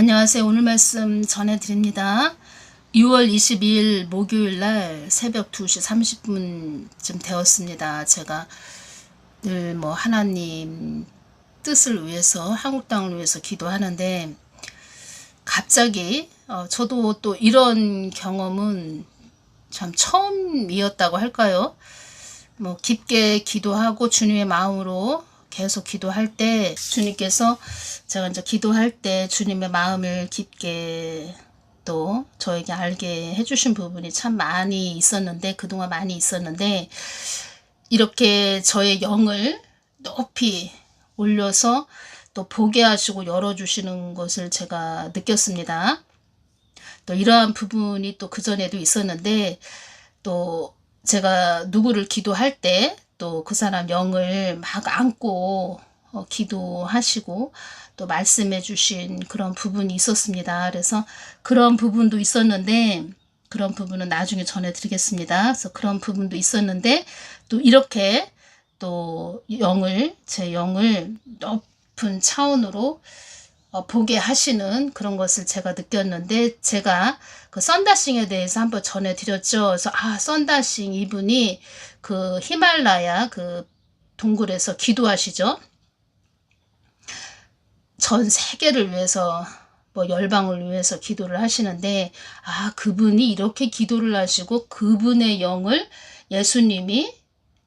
안녕하세요. 오늘 말씀 전해드립니다. 6월 22일 목요일 날 새벽 2시 30분쯤 되었습니다. 제가 늘 뭐 하나님 뜻을 위해서 한국 땅을 위해서 기도하는데 갑자기 어, 저도 또 이런 경험은 참 처음이었다고 할까요? 뭐 깊게 기도하고 주님의 마음으로 계속 기도할 때 주님께서 제가 이제 기도할 때 주님의 마음을 깊게 또 저에게 알게 해주신 부분이 참 많이 있었는데 그동안 많이 있었는데 이렇게 저의 영을 높이 올려서 또 보게 하시고 열어주시는 것을 제가 느꼈습니다. 또 이러한 부분이 또 그전에도 있었는데 또 제가 누구를 기도할 때 또 그 사람 영을 막 안고 어, 기도하시고 또 말씀해 주신 그런 부분이 있었습니다. 그래서 그런 부분도 있었는데 그런 부분은 나중에 전해드리겠습니다. 그래서 그런 부분도 있었는데 또 이렇게 또 영을 제 영을 높은 차원으로 어, 보게 하시는 그런 것을 제가 느꼈는데 제가 그 썬다싱에 대해서 한번 전해드렸죠. 그래서 아 썬다싱 이분이 그 히말라야 그 동굴에서 기도하시죠. 전 세계를 위해서 뭐 열방을 위해서 기도를 하시는데 아 그분이 이렇게 기도를 하시고 그분의 영을 예수님이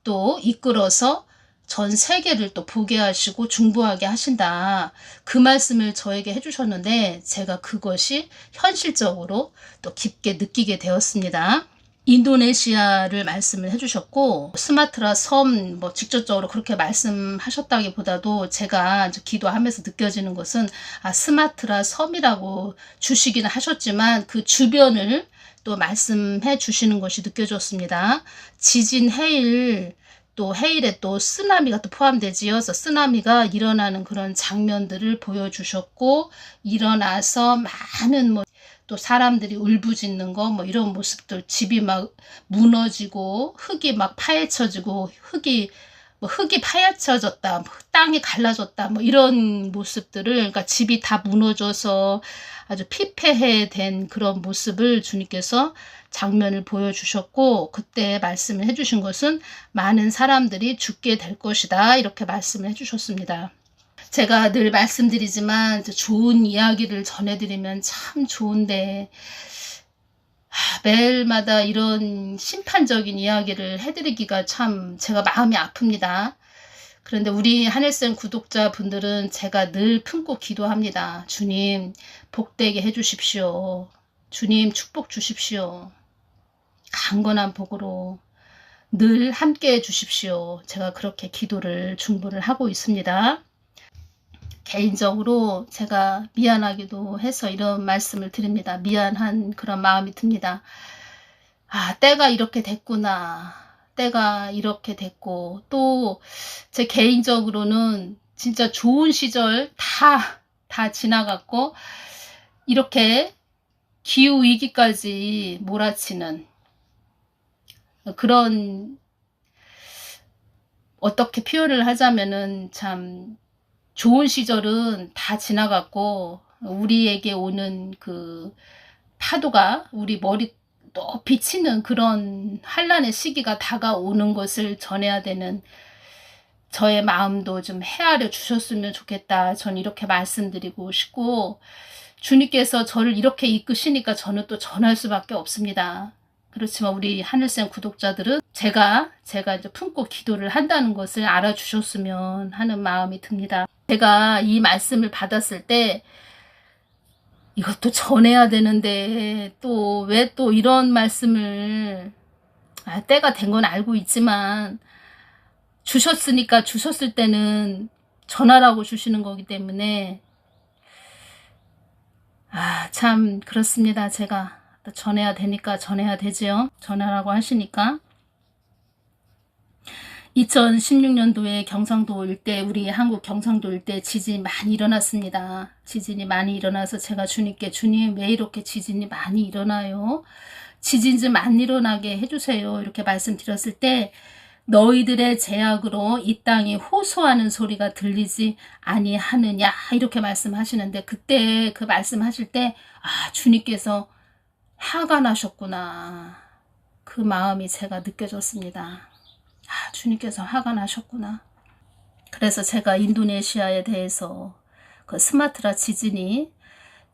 또 이끌어서 전 세계를 또 보게 하시고 중보하게 하신다. 그 말씀을 저에게 해주셨는데 제가 그것이 현실적으로 또 깊게 느끼게 되었습니다. 인도네시아를 말씀을 해주셨고 스마트라 섬 뭐 직접적으로 그렇게 말씀하셨다기보다도 제가 기도하면서 느껴지는 것은 아 스마트라 섬이라고 주시기는 하셨지만 그 주변을 또 말씀해 주시는 것이 느껴졌습니다. 지진 해일 또 해일에 또 쓰나미가 또 포함되지요. 그래서 쓰나미가 일어나는 그런 장면들을 보여주셨고 일어나서 많은 뭐 또 사람들이 울부짖는 거 뭐 이런 모습들 집이 막 무너지고 흙이 막 파헤쳐지고 흙이 뭐 흙이 파헤쳐졌다 뭐 땅이 갈라졌다 뭐 이런 모습들을 그러니까 집이 다 무너져서 아주 피폐해된 그런 모습을 주님께서 장면을 보여주셨고 그때 말씀을 해주신 것은 많은 사람들이 죽게 될 것이다 이렇게 말씀을 해주셨습니다. 제가 늘 말씀드리지만 좋은 이야기를 전해드리면 참 좋은데 매일마다 이런 심판적인 이야기를 해드리기가 참 제가 마음이 아픕니다. 그런데 우리 하늘쌤 구독자분들은 제가 늘 품고 기도합니다. 주님 복되게 해주십시오. 주님 축복 주십시오. 강건한 복으로 늘 함께 해 주십시오. 제가 그렇게 기도를 중보를 하고 있습니다. 개인적으로 제가 미안하기도 해서 이런 말씀을 드립니다. 미안한 그런 마음이 듭니다. 아, 때가 이렇게 됐구나. 때가 이렇게 됐고, 또 제 개인적으로는 진짜 좋은 시절 다, 다 지나갔고, 이렇게 기후 위기까지 몰아치는 그런 어떻게 표현을 하자면은 참 좋은 시절은 다 지나갔고 우리에게 오는 그 파도가 우리 머리 높이 치는 그런 환란의 시기가 다가오는 것을 전해야 되는 저의 마음도 좀 헤아려 주셨으면 좋겠다. 전 이렇게 말씀드리고 싶고 주님께서 저를 이렇게 이끄시니까 저는 또 전할 수밖에 없습니다. 그렇지만 우리 하늘쌤 구독자들은 제가 제가 이제 품고 기도를 한다는 것을 알아주셨으면 하는 마음이 듭니다. 제가 이 말씀을 받았을 때 이것도 전해야 되는데 또 왜또 이런 말씀을 아, 때가 된 건 알고 있지만 주셨으니까 주셨을 때는 전하라고 주시는 거기 때문에 아 참 그렇습니다 제가 전해야 되니까 전해야 되지요. 전하라고 하시니까. 2016년도에 경상도 일대 우리 한국 경상도 일대 지진이 많이 일어났습니다. 지진이 많이 일어나서 제가 주님께 주님 왜 이렇게 지진이 많이 일어나요? 지진 좀 안 일어나게 해주세요. 이렇게 말씀드렸을 때 너희들의 제약으로 이 땅이 호소하는 소리가 들리지 아니하느냐 이렇게 말씀하시는데 그때 그 말씀하실 때 아 주님께서 화가 나셨구나 그 마음이 제가 느껴졌습니다. 아 주님께서 화가 나셨구나. 그래서 제가 인도네시아에 대해서 그 스마트라 지진이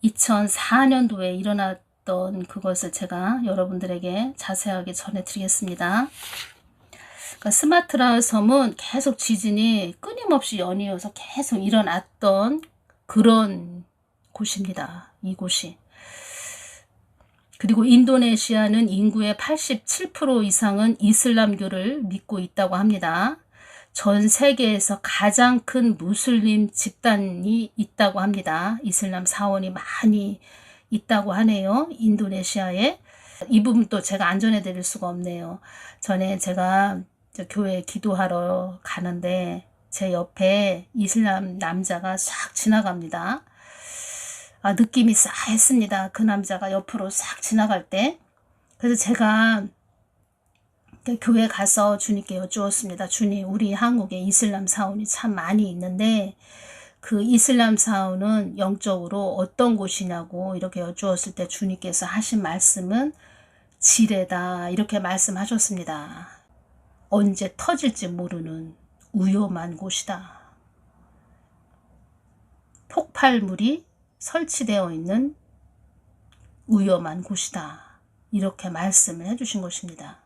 2004년도에 일어났던 그것을 제가 여러분들에게 자세하게 전해드리겠습니다. 그러니까 스마트라 섬은 계속 지진이 끊임없이 연이어서 계속 일어났던 그런 곳입니다. 이곳이. 그리고 인도네시아는 인구의 87% 이상은 이슬람교를 믿고 있다고 합니다. 전 세계에서 가장 큰 무슬림 집단이 있다고 합니다. 이슬람 사원이 많이 있다고 하네요. 인도네시아에. 이 부분도 제가 안 전해드릴 수가 없네요. 전에 제가 교회 기도하러 가는데 제 옆에 이슬람 남자가 싹 지나갑니다. 아, 느낌이 싸했습니다. 그 남자가 옆으로 싹 지나갈 때. 그래서 제가 교회 가서 주님께 여쭈었습니다. 주님, 우리 한국에 이슬람 사원이 참 많이 있는데 그 이슬람 사원은 영적으로 어떤 곳이냐고 이렇게 여쭈었을 때 주님께서 하신 말씀은 지뢰다 이렇게 말씀하셨습니다. 언제 터질지 모르는 위험한 곳이다. 폭발물이 설치되어 있는 위험한 곳이다. 이렇게 말씀을 해주신 것입니다.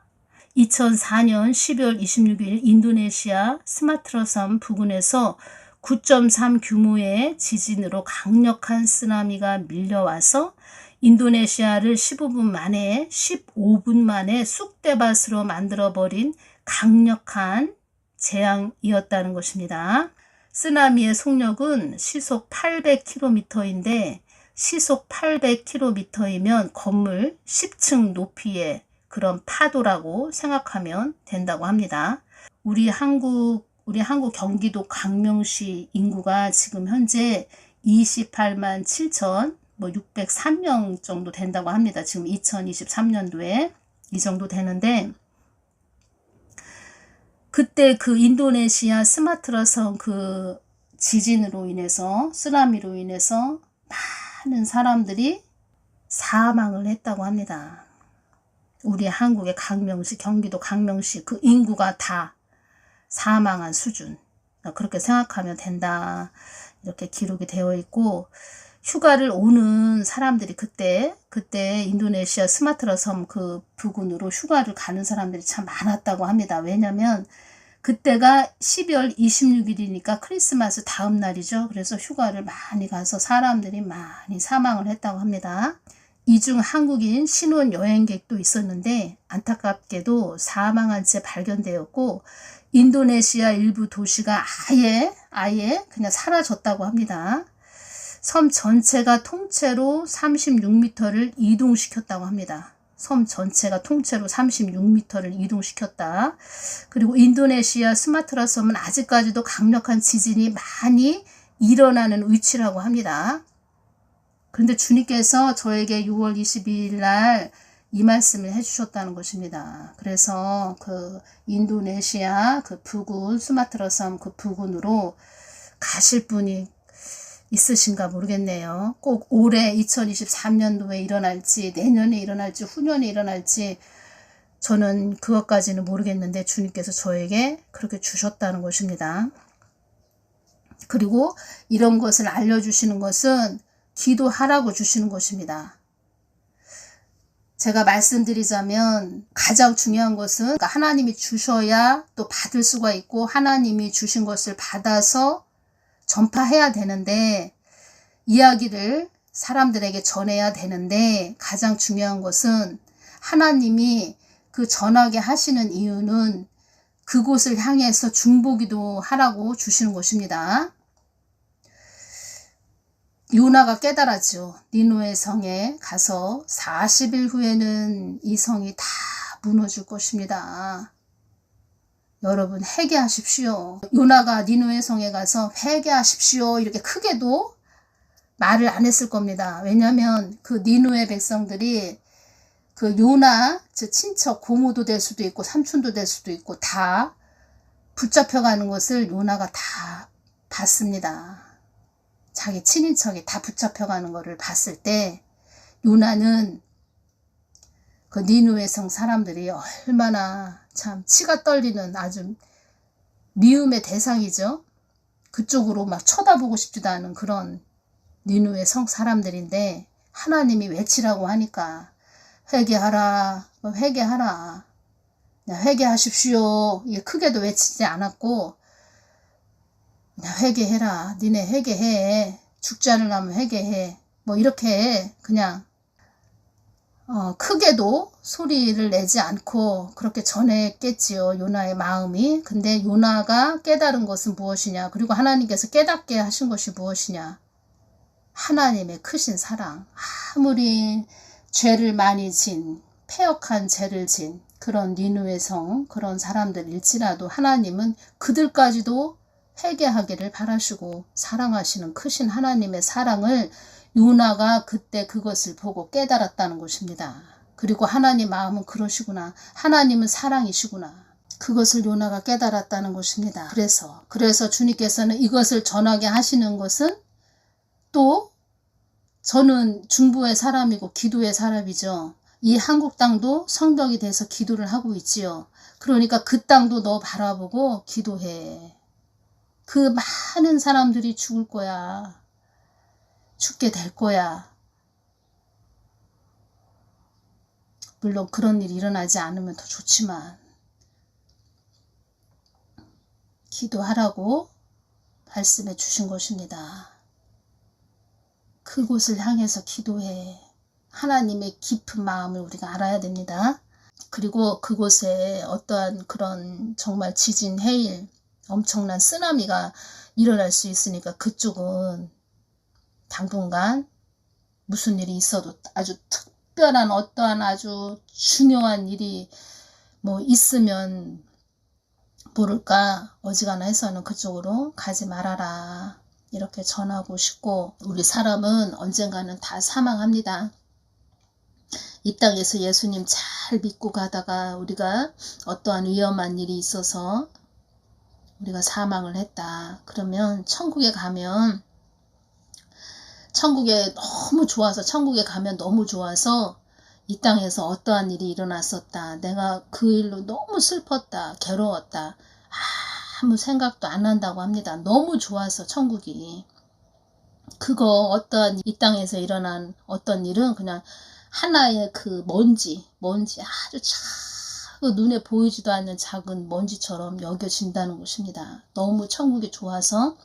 2004년 12월 26일 인도네시아 스마트라섬 부근에서 9.3 규모의 지진으로 강력한 쓰나미가 밀려와서 인도네시아를 15분 만에 15분 만에 쑥대밭으로 만들어버린 강력한 재앙이었다는 것입니다. 쓰나미의 속력은 시속 800km인데 시속 800km이면 건물 10층 높이의 그런 파도라고 생각하면 된다고 합니다. 우리 한국 우리 한국 경기도 강명시 인구가 지금 현재 28만 7천 뭐 603명 정도 된다고 합니다. 지금 2023년도에 이 정도 되는데 그때 그 인도네시아 스마트라성 그 지진으로 인해서 쓰나미로 인해서 많은 사람들이 사망을 했다고 합니다. 우리 한국의 강명시, 경기도 강명시 그 인구가 다 사망한 수준. 그렇게 생각하면 된다. 이렇게 기록이 되어 있고 휴가를 오는 사람들이 그때 그때 인도네시아 스마트라 섬 그 부근으로 휴가를 가는 사람들이 참 많았다고 합니다. 왜냐면 그때가 12월 26일이니까 크리스마스 다음 날이죠. 그래서 휴가를 많이 가서 사람들이 많이 사망을 했다고 합니다. 이 중 한국인 신혼 여행객도 있었는데 안타깝게도 사망한 채 발견되었고 인도네시아 일부 도시가 아예 아예 그냥 사라졌다고 합니다. 섬 전체가 통째로 36m를 이동시켰다고 합니다. 섬 전체가 통째로 36m를 이동시켰다. 그리고 인도네시아 스마트라 섬은 아직까지도 강력한 지진이 많이 일어나는 위치라고 합니다. 그런데 주님께서 저에게 6월 22일 날 이 말씀을 해주셨다는 것입니다. 그래서 그 인도네시아 그 부근 스마트라 섬 그 부근으로 가실 분이 있으신가 모르겠네요. 꼭 올해 2023년도에 일어날지 내년에 일어날지 후년에 일어날지 저는 그것까지는 모르겠는데 주님께서 저에게 그렇게 주셨다는 것입니다. 그리고 이런 것을 알려주시는 것은 기도하라고 주시는 것입니다. 제가 말씀드리자면 가장 중요한 것은 하나님이 주셔야 또 받을 수가 있고 하나님이 주신 것을 받아서 전파해야 되는데 이야기를 사람들에게 전해야 되는데 가장 중요한 것은 하나님이 그 전하게 하시는 이유는 그곳을 향해서 중보기도 하라고 주시는 것입니다. 요나가 깨달았죠. 니노의 성에 가서 40일 후에는 이 성이 다 무너질 것입니다. 여러분 회개하십시오. 요나가 니누의 성에 가서 회개하십시오. 이렇게 크게도 말을 안 했을 겁니다. 왜냐하면 그 니누의 백성들이 그그 요나 저 친척 고모도 될 수도 있고 삼촌도 될 수도 있고 다 붙잡혀가는 것을 요나가 다 봤습니다. 자기 친인척이 다 붙잡혀가는 것을 봤을 때 요나는 그 니누의 성 사람들이 얼마나 참 치가 떨리는 아주 미움의 대상이죠. 그쪽으로 막 쳐다보고 싶지도 않은 그런 니누의 성 사람들인데 하나님이 외치라고 하니까 회개하라, 뭐 회개하라, 야, 회개하십시오. 크게도 외치지 않았고 야, 회개해라, 니네 회개해, 죽지 않으려면 회개해, 뭐 이렇게 그냥 어, 크게도 소리를 내지 않고 그렇게 전했겠지요. 요나의 마음이. 근데 요나가 깨달은 것은 무엇이냐? 그리고 하나님께서 깨닫게 하신 것이 무엇이냐? 하나님의 크신 사랑. 아무리 죄를 많이 진, 폐역한 죄를 진 그런 니누의 성, 그런 사람들일지라도 하나님은 그들까지도 회개하기를 바라시고 사랑하시는 크신 하나님의 사랑을 요나가 그때 그것을 보고 깨달았다는 것입니다. 그리고 하나님 마음은 그러시구나. 하나님은 사랑이시구나. 그것을 요나가 깨달았다는 것입니다. 그래서 그래서 주님께서는 이것을 전하게 하시는 것은 또 저는 중부의 사람이고 기도의 사람이죠. 이 한국 땅도 성벽이 돼서 기도를 하고 있지요. 그러니까 그 땅도 너 바라보고 기도해. 그 많은 사람들이 죽을 거야. 죽게 될 거야. 물론 그런 일이 일어나지 않으면 더 좋지만 기도하라고 말씀해 주신 것입니다. 그곳을 향해서 기도해. 하나님의 깊은 마음을 우리가 알아야 됩니다. 그리고 그곳에 어떠한 그런 정말 지진, 해일, 엄청난 쓰나미가 일어날 수 있으니까 그쪽은 당분간 무슨 일이 있어도 아주 특별한 어떠한 아주 중요한 일이 뭐 있으면 모를까 어지간하 해서는 그쪽으로 가지 말아라 이렇게 전하고 싶고 우리 사람은 언젠가는 다 사망합니다. 이 땅에서 예수님 잘 믿고 가다가 우리가 어떠한 위험한 일이 있어서 우리가 사망을 했다. 그러면 천국에 가면 천국에 너무 좋아서 천국에 가면 너무 좋아서 이 땅에서 어떠한 일이 일어났었다. 내가 그 일로 너무 슬펐다. 괴로웠다. 아무 생각도 안 난다고 합니다. 너무 좋아서 천국이. 그거 어떠한 이 땅에서 일어난 어떤 일은 그냥 하나의 그 먼지, 먼지 아주 작은 눈에 보이지도 않는 작은 먼지처럼 여겨진다는 것입니다. 너무 천국이 좋아서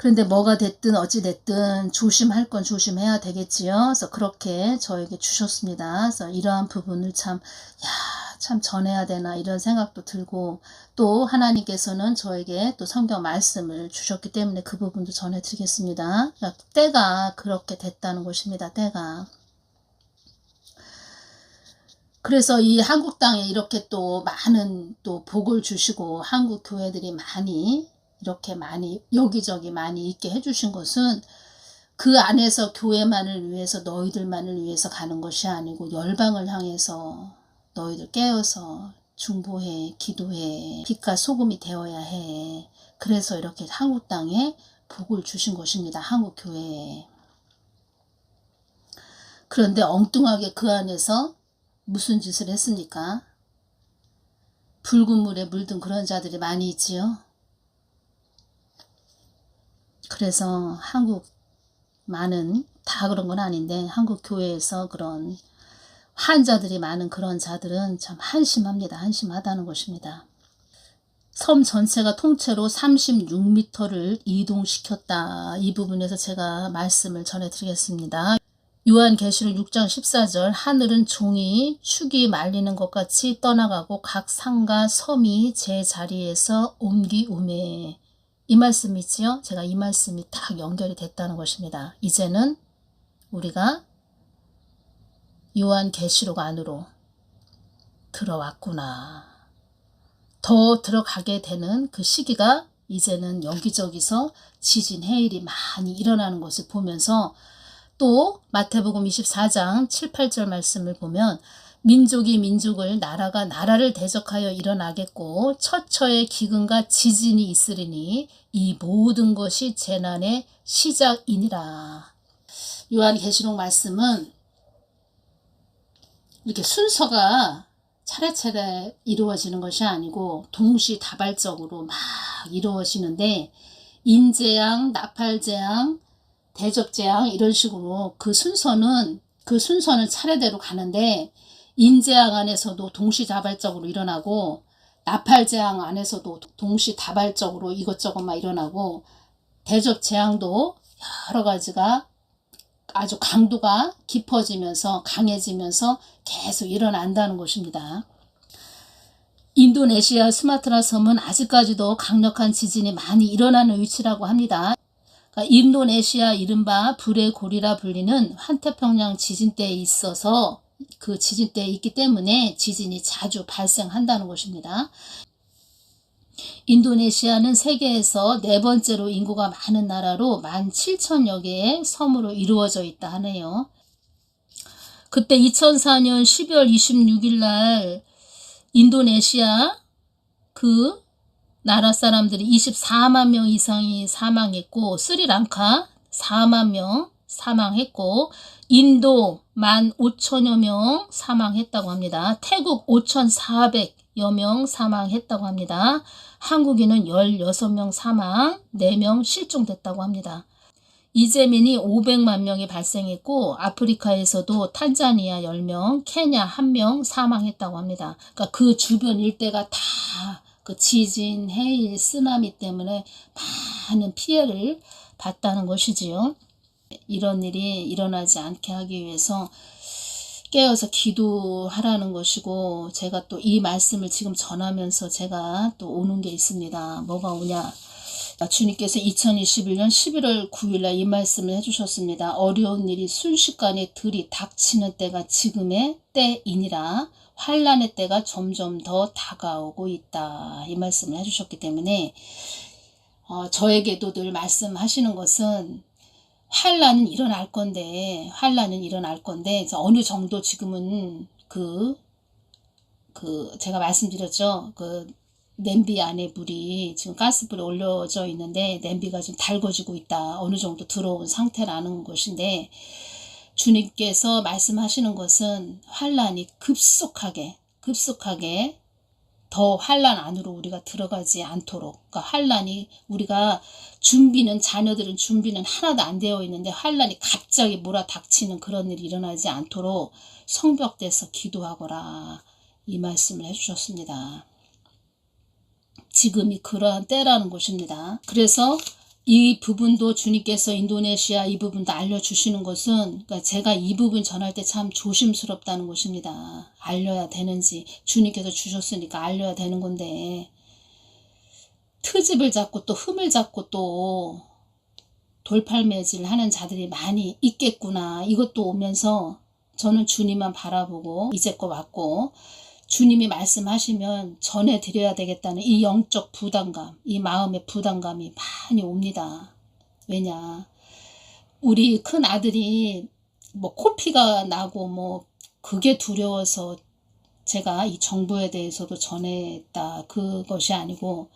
그런데 뭐가 됐든 어찌 됐든 조심할 건 조심해야 되겠지요. 그래서 그렇게 저에게 주셨습니다. 그래서 이러한 부분을 참, 야, 참 전해야 되나 이런 생각도 들고 또 하나님께서는 저에게 또 성경 말씀을 주셨기 때문에 그 부분도 전해드리겠습니다. 그러니까 때가 그렇게 됐다는 것입니다. 때가. 그래서 이 한국 땅에 이렇게 또 많은 또 복을 주시고 한국 교회들이 많이 이렇게 많이 여기저기 많이 있게 해주신 것은 그 안에서 교회만을 위해서 너희들만을 위해서 가는 것이 아니고 열방을 향해서 너희들 깨어서 중보해 기도해 빛과 소금이 되어야 해. 그래서 이렇게 한국 땅에 복을 주신 것입니다. 한국 교회에. 그런데 엉뚱하게 그 안에서 무슨 짓을 했습니까? 붉은 물에 물든 그런 자들이 많이 있지요 그래서 한국 많은 다 그런 건 아닌데 한국 교회에서 그런 환자들이 많은 그런 자들은 참 한심합니다. 한심하다는 것입니다. 섬 전체가 통째로 36m를 이동시켰다. 이 부분에서 제가 말씀을 전해드리겠습니다. 요한계시록 6장 14절 하늘은 종이 축이 말리는 것 같이 떠나가고 각 산과 섬이 제 자리에서 옮기우매 이 말씀이지요. 제가 이 말씀이 딱 연결이 됐다는 것입니다. 이제는 우리가 요한 계시록 안으로 들어왔구나. 더 들어가게 되는 그 시기가 이제는 여기저기서 지진 해일이 많이 일어나는 것을 보면서 또 마태복음 24장 7, 8절 말씀을 보면 민족이 민족을 나라가 나라를 대적하여 일어나겠고 처처의 기근과 지진이 있으리니 이 모든 것이 재난의 시작이니라. 요한계시록 말씀은 이렇게 순서가 차례차례 이루어지는 것이 아니고 동시다발적으로 막 이루어지는데 인재양, 나팔재앙, 대접재앙 이런 식으로 그 순서는 그 순서는 차례대로 가는데 인재양 안에서도 동시다발적으로 일어나고 나팔 재앙 안에서도 동시다발적으로 이것저것 막 일어나고 대접 재앙도 여러 가지가 아주 강도가 깊어지면서 강해지면서 계속 일어난다는 것입니다. 인도네시아 스마트라 섬은 아직까지도 강력한 지진이 많이 일어나는 위치라고 합니다. 그러니까 인도네시아 이른바 불의 고리라 불리는 환태평양 지진대에 있어서 그 지진대에 있기 때문에 지진이 자주 발생한다는 것입니다. 인도네시아는 세계에서 네 번째로 인구가 많은 나라로 17,000여 개의 섬으로 이루어져 있다 하네요. 그때 2004년 12월 26일 날 인도네시아 그 나라 사람들이 24만 명 이상이 사망했고 스리랑카 4만 명 사망했고 인도 1 만 5천여 명 사망했다고 합니다. 태국 5,400여 명 사망했다고 합니다. 한국인은 16명 사망, 4명 실종됐다고 합니다. 이재민이 500만 명이 발생했고 아프리카에서도 탄자니아 10명, 케냐 1명 사망했다고 합니다. 그러니까 그 주변 일대가 다 그 지진, 해일, 쓰나미 때문에 많은 피해를 봤다는 것이지요. 이런 일이 일어나지 않게 하기 위해서 깨어서 기도하라는 것이고 제가 또 이 말씀을 지금 전하면서 제가 또 오는 게 있습니다. 뭐가 오냐? 주님께서 2021년 11월 9일날 이 말씀을 해주셨습니다. 어려운 일이 순식간에 들이 닥치는 때가 지금의 때이니라 환란의 때가 점점 더 다가오고 있다. 이 말씀을 해주셨기 때문에 어, 저에게도 늘 말씀하시는 것은 환란은 일어날 건데 환란은 일어날 건데 어느 정도 지금은 그, 그 제가 말씀드렸죠. 그 냄비 안에 불이 지금 가스불에 올려져 있는데 냄비가 좀 달궈지고 있다. 어느 정도 들어온 상태라는 것인데 주님께서 말씀하시는 것은 환란이 급속하게 급속하게 더 환란 안으로 우리가 들어가지 않도록 그러니까 환란이 우리가 준비는 자녀들은 준비는 하나도 안 되어 있는데 환란이 갑자기 몰아닥치는 그런 일이 일어나지 않도록 성벽돼서 기도하거라 이 말씀을 해주셨습니다. 지금이 그러한 때라는 것입니다. 그래서 이 부분도 주님께서 인도네시아 이 부분도 알려주시는 것은 그러니까 제가 이 부분 전할 때 참 조심스럽다는 것입니다. 알려야 되는지 주님께서 주셨으니까 알려야 되는 건데 트집을 잡고 또 흠을 잡고 또 돌팔매질 하는 자들이 많이 있겠구나 이것도 오면서 저는 주님만 바라보고 이제껏 왔고 주님이 말씀하시면 전해드려야 되겠다는 이 영적 부담감, 이 마음의 부담감이 많이 옵니다. 왜냐, 우리 큰 아들이 뭐 코피가 나고 뭐 그게 두려워서 제가 이 정부에 대해서도 전했다 그것이 아니고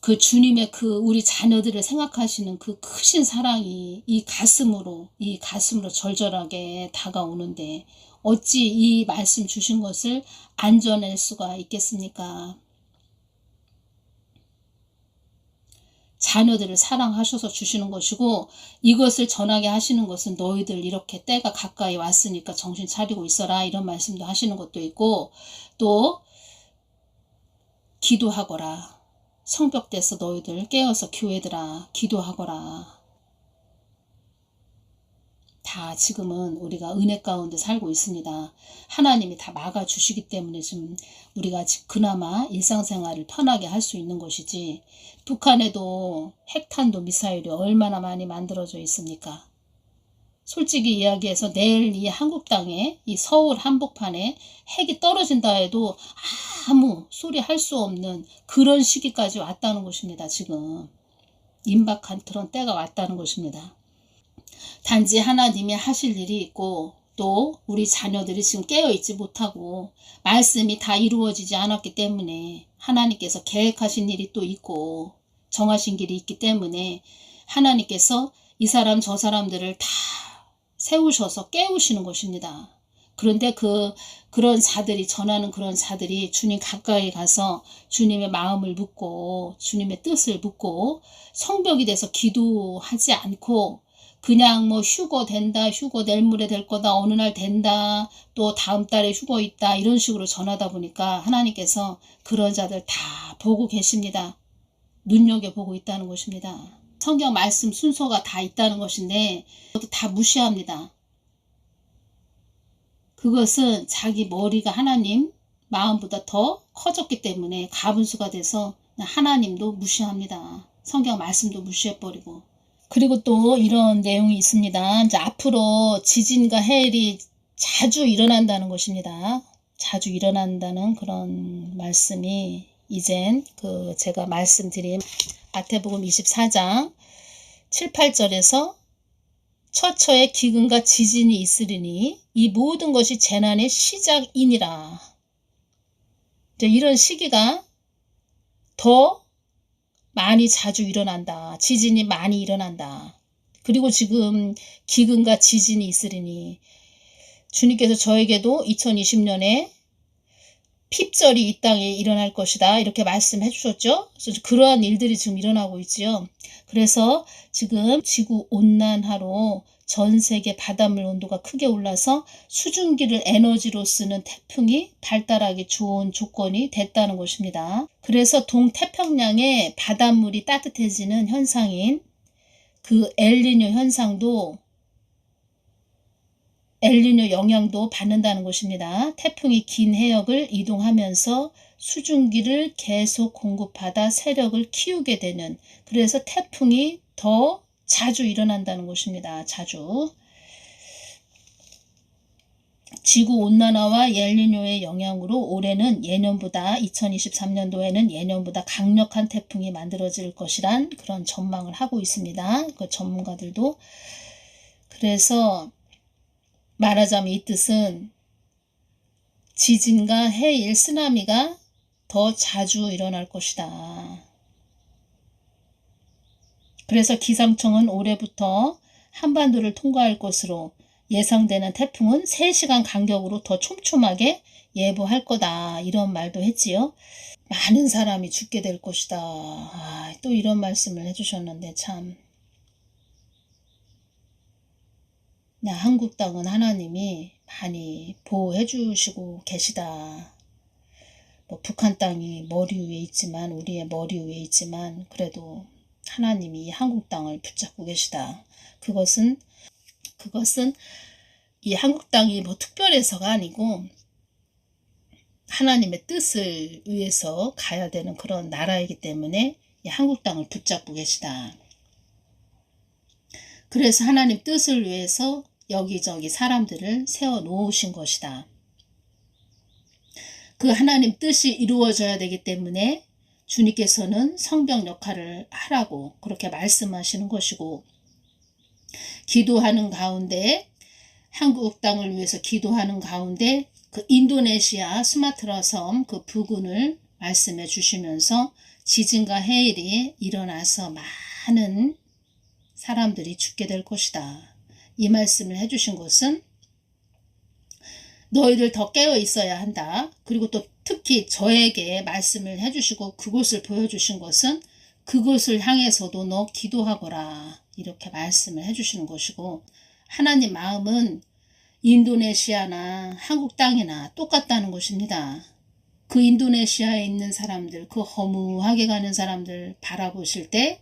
그 주님의 그 우리 자녀들을 생각하시는 그 크신 사랑이 이 가슴으로 이 가슴으로 절절하게 다가오는데 어찌 이 말씀 주신 것을 안 전할 수가 있겠습니까? 자녀들을 사랑하셔서 주시는 것이고 이것을 전하게 하시는 것은 너희들 이렇게 때가 가까이 왔으니까 정신 차리고 있어라 이런 말씀도 하시는 것도 있고 또 기도하거라 성벽대서 너희들 깨어서 교회들아 기도하거라 다 지금은 우리가 은혜 가운데 살고 있습니다. 하나님이 다 막아주시기 때문에 지금 우리가 그나마 일상생활을 편하게 할 수 있는 것이지 북한에도 핵탄도 미사일이 얼마나 많이 만들어져 있습니까? 솔직히 이야기해서 내일 이 한국 땅에 이 서울 한복판에 핵이 떨어진다 해도 아무 소리 할 수 없는 그런 시기까지 왔다는 것입니다. 지금 임박한 그런 때가 왔다는 것입니다. 단지 하나님이 하실 일이 있고 또 우리 자녀들이 지금 깨어 있지 못하고 말씀이 다 이루어지지 않았기 때문에 하나님께서 계획하신 일이 또 있고 정하신 길이 있기 때문에 하나님께서 이 사람 저 사람들을 다 세우셔서 깨우시는 것입니다. 그런데 그 그런 자들이 전하는 그런 자들이 주님 가까이 가서 주님의 마음을 묻고 주님의 뜻을 묻고 성벽이 돼서 기도하지 않고 그냥 뭐 휴거 된다, 휴거 내일 모레 될 거다, 어느 날 된다, 또 다음 달에 휴거 있다, 이런 식으로 전하다 보니까 하나님께서 그런 자들 다 보고 계십니다. 눈여겨보고 있다는 것입니다. 성경 말씀 순서가 다 있다는 것인데, 그것도 다 무시합니다. 그것은 자기 머리가 하나님 마음보다 더 커졌기 때문에 가분수가 돼서 하나님도 무시합니다. 성경 말씀도 무시해버리고. 그리고 또 이런 내용이 있습니다. 이제 앞으로 지진과 해일이 자주 일어난다는 것입니다. 자주 일어난다는 그런 말씀이 이젠 그 제가 말씀드린 마태복음 24장 7, 8절에서 처처에 기근과 지진이 있으리니 이 모든 것이 재난의 시작이니라. 이런 시기가 더 많이 자주 일어난다. 지진이 많이 일어난다. 그리고 지금 기근과 지진이 있으리니 주님께서 저에게도 2020년에 핍절이 이 땅에 일어날 것이다. 이렇게 말씀해 주셨죠. 그래서 그러한 일들이 지금 일어나고 있지요. 그래서 지금 지구 온난화로 전 세계 바닷물 온도가 크게 올라서 수증기를 에너지로 쓰는 태풍이 발달하기 좋은 조건이 됐다는 것입니다. 그래서 동태평양의 바닷물이 따뜻해지는 현상인 그 엘리뇨 현상도 엘리뇨 영향도 받는다는 것입니다. 태풍이 긴 해역을 이동하면서 수증기를 계속 공급하다 세력을 키우게 되는 그래서 태풍이 더 자주 일어난다는 것입니다. 자주. 지구 온난화와 엘니뇨의 영향으로 올해는 예년보다 2023년도에는 예년보다 강력한 태풍이 만들어질 것이란 그런 전망을 하고 있습니다. 그 전문가들도 그래서 말하자면 이 뜻은 지진과 해일, 쓰나미가 더 자주 일어날 것이다. 그래서 기상청은 올해부터 한반도를 통과할 것으로 예상되는 태풍은 3시간 간격으로 더 촘촘하게 예보할 거다. 이런 말도 했지요. 많은 사람이 죽게 될 것이다. 아, 또 이런 말씀을 해주셨는데 참. 나 한국 땅은 하나님이 많이 보호해 주시고 계시다. 뭐 북한 땅이 머리 위에 있지만 우리의 머리 위에 있지만 그래도 하나님이 한국 땅을 붙잡고 계시다. 그것은 그것은 이 한국 땅이 뭐 특별해서가 아니고 하나님의 뜻을 위해서 가야 되는 그런 나라이기 때문에 이 한국 땅을 붙잡고 계시다. 그래서 하나님 뜻을 위해서 여기저기 사람들을 세워 놓으신 것이다. 그 하나님 뜻이 이루어져야 되기 때문에 주님께서는 성경 역할을 하라고 그렇게 말씀하시는 것이고 기도하는 가운데 한국 땅을 위해서 기도하는 가운데 그 인도네시아 스마트라 섬 그 부근을 말씀해 주시면서 지진과 해일이 일어나서 많은 사람들이 죽게 될 것이다. 이 말씀을 해주신 것은 너희들 더 깨어 있어야 한다. 그리고 또 특히 저에게 말씀을 해주시고 그곳을 보여주신 것은 그곳을 향해서도 너 기도하거라. 이렇게 말씀을 해주시는 것이고 하나님 마음은 인도네시아나 한국 땅이나 똑같다는 것입니다. 그 인도네시아에 있는 사람들, 그 허무하게 가는 사람들 바라보실 때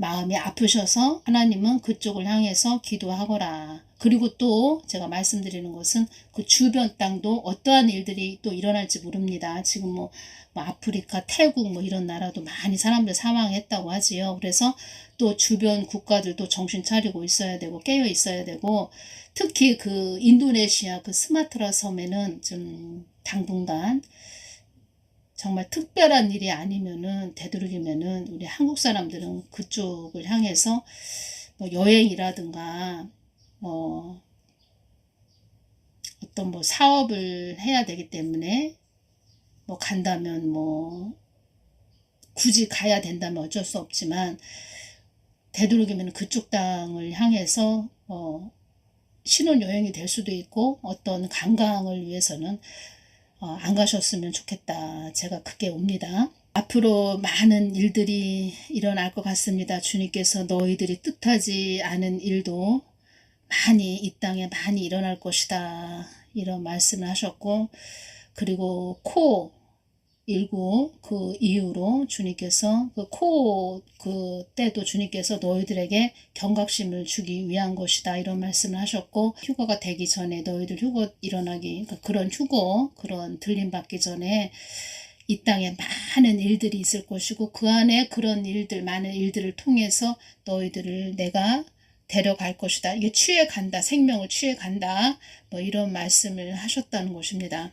마음이 아프셔서 하나님은 그쪽을 향해서 기도하거라. 그리고 또 제가 말씀드리는 것은 그 주변 땅도 어떠한 일들이 또 일어날지 모릅니다. 지금 뭐, 뭐 아프리카, 태국 뭐 이런 나라도 많이 사람들 사망했다고 하지요. 그래서 또 주변 국가들도 정신 차리고 있어야 되고 깨어 있어야 되고 특히 그 인도네시아 그 스마트라 섬에는 좀 당분간 정말 특별한 일이 아니면은 되도록이면은 우리 한국 사람들은 그쪽을 향해서 뭐 여행이라든가 뭐 어떤 뭐 사업을 해야 되기 때문에 뭐 간다면 뭐 굳이 가야 된다면 어쩔 수 없지만 되도록이면 그쪽 땅을 향해서 어 신혼여행이 될 수도 있고 어떤 관광을 위해서는 어, 안 가셨으면 좋겠다. 제가 크게 옵니다. 앞으로 많은 일들이 일어날 것 같습니다. 주님께서 너희들이 뜻하지 않은 일도 많이 이 땅에 많이 일어날 것이다. 이런 말씀을 하셨고 그리고 코 일고 그 이후로 주님께서 그 코 그 때도 주님께서 너희들에게 경각심을 주기 위한 것이다 이런 말씀을 하셨고 휴거가 되기 전에 너희들 휴거 일어나기 그러니까 그런 휴거 그런 들림 받기 전에 이 땅에 많은 일들이 있을 것이고 그 안에 그런 일들 많은 일들을 통해서 너희들을 내가 데려갈 것이다. 이게 취해 간다. 생명을 취해 간다. 뭐 이런 말씀을 하셨다는 것입니다.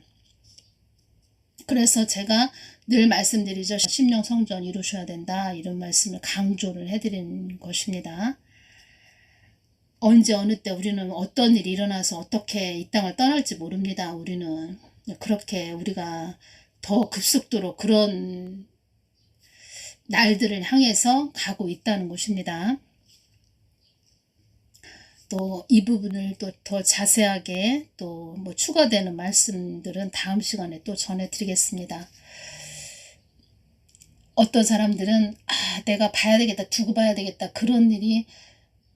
그래서 제가 늘 말씀드리죠. 심령 성전 이루셔야 된다. 이런 말씀을 강조를 해드린 것입니다. 언제 어느 때 우리는 어떤 일이 일어나서 어떻게 이 땅을 떠날지 모릅니다. 우리는 그렇게 우리가 더 급속도로 그런 날들을 향해서 가고 있다는 것입니다. 또 이 부분을 또 더 자세하게 또 뭐 추가되는 말씀들은 다음 시간에 또 전해드리겠습니다. 어떤 사람들은 아 내가 봐야 되겠다 두고 봐야 되겠다 그런 일이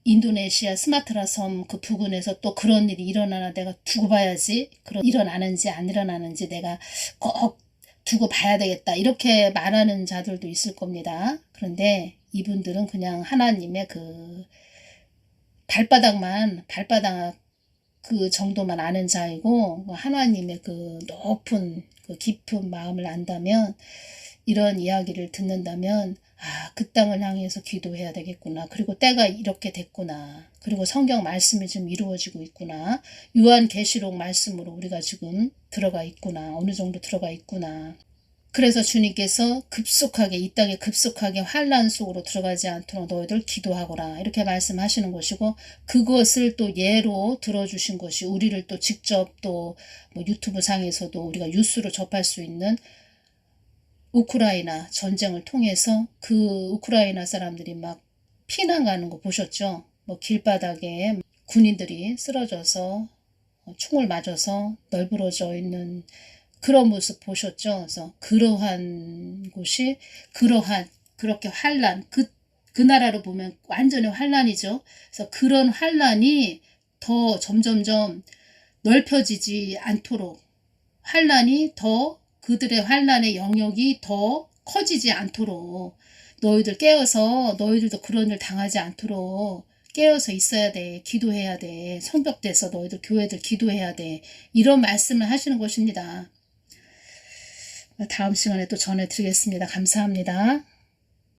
인도네시아 스마트라 섬 그 부근에서 또 그런 일이 일어나나 내가 두고 봐야지 그런 일어나는지 안 일어나는지 내가 꼭 두고 봐야 되겠다 이렇게 말하는 자들도 있을 겁니다. 그런데 이분들은 그냥 하나님의 그 발바닥만 발바닥 그 정도만 아는 자이고 하나님의 그 높은 그 깊은 마음을 안다면 이런 이야기를 듣는다면 아, 그 땅을 향해서 기도해야 되겠구나. 그리고 때가 이렇게 됐구나. 그리고 성경 말씀이 지금 이루어지고 있구나. 요한 계시록 말씀으로 우리가 지금 들어가 있구나. 어느 정도 들어가 있구나. 그래서 주님께서 급속하게 이 땅에 급속하게 환란 속으로 들어가지 않도록 너희들 기도하거라 이렇게 말씀하시는 것이고 그것을 또 예로 들어주신 것이 우리를 또 직접 또 뭐 유튜브 상에서도 우리가 뉴스로 접할 수 있는 우크라이나 전쟁을 통해서 그 우크라이나 사람들이 막 피난 가는 거 보셨죠? 뭐 길바닥에 군인들이 쓰러져서 총을 맞아서 널브러져 있는 그런 모습 보셨죠? 그래서 그러한 곳이 그러한 그렇게 환란 그, 그 나라로 보면 완전히 환란이죠. 그래서 그런 환란이 더 점점점 넓혀지지 않도록 환란이 더 그들의 환란의 영역이 더 커지지 않도록 너희들 깨어서 너희들도 그런 일 당하지 않도록 깨어서 있어야 돼. 기도해야 돼. 성벽돼서 너희들 교회들 기도해야 돼. 이런 말씀을 하시는 것입니다. 다음 시간에 또 전해드리겠습니다. 감사합니다.